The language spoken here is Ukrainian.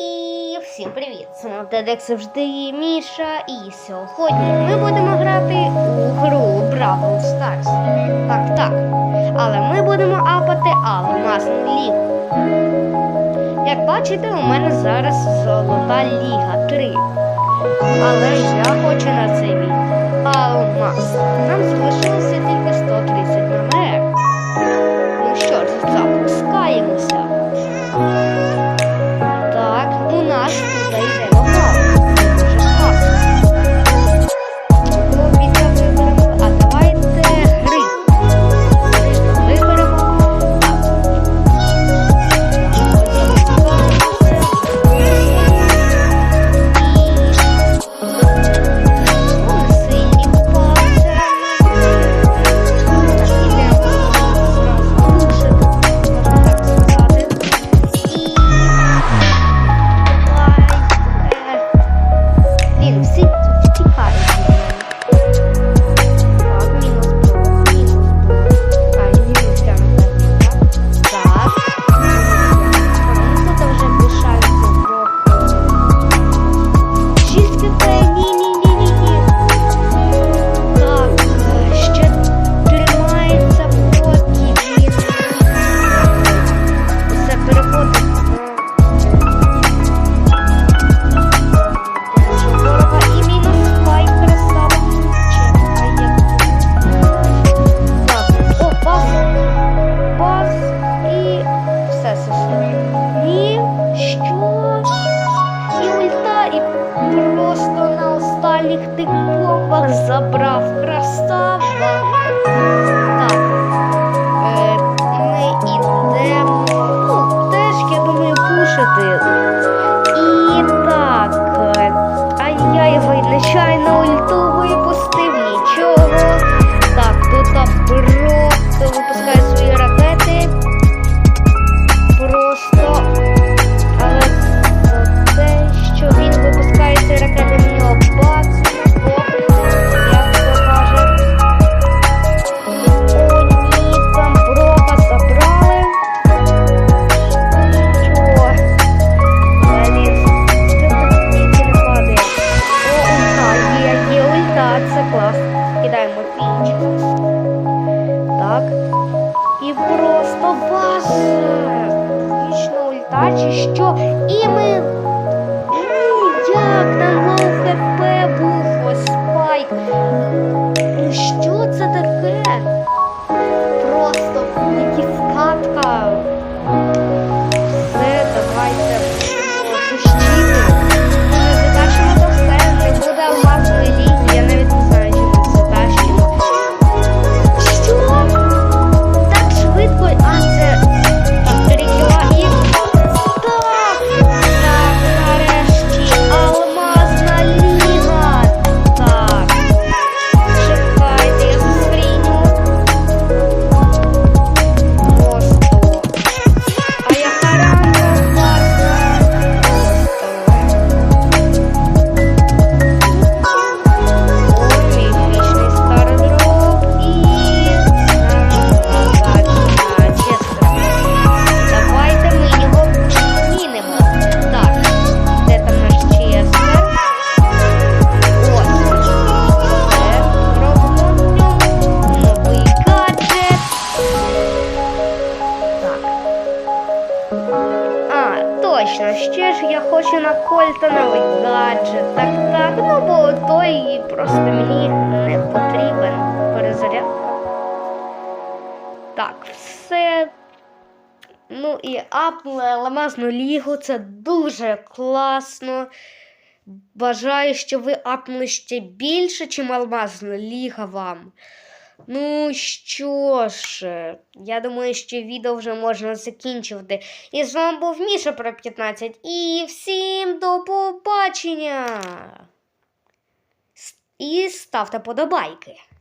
І всім привіт! Це Монтед, як завжди, і Міша. І сьогодні ми будемо грати у гру Бравл Stars. Так, так. Але ми будемо апати Алмазну лігу. Як бачите, у мене зараз золота ліга 3. Але я хочу на цей бій Алмаз. Нам залишилося тільки 130 номер. Бомбах забрав ульта. Кидаємо пінч. Так. І просто база. Вічно ульта чи що? І ми. Як там лоу хп був ось спайк. Ну що це таке? Кольта гаджет. Так, так, ну бо той просто мені не потрібен. Перезарядка. Так, все. Ну і апнули алмазну лігу. Це дуже класно. Бажаю, що ви апнули ще більше, чим алмазна ліга вам. Ну що ж, я думаю, що відео вже можна закінчувати. І з вами був Міша про 15. І всім до побачення! І ставте подобайки.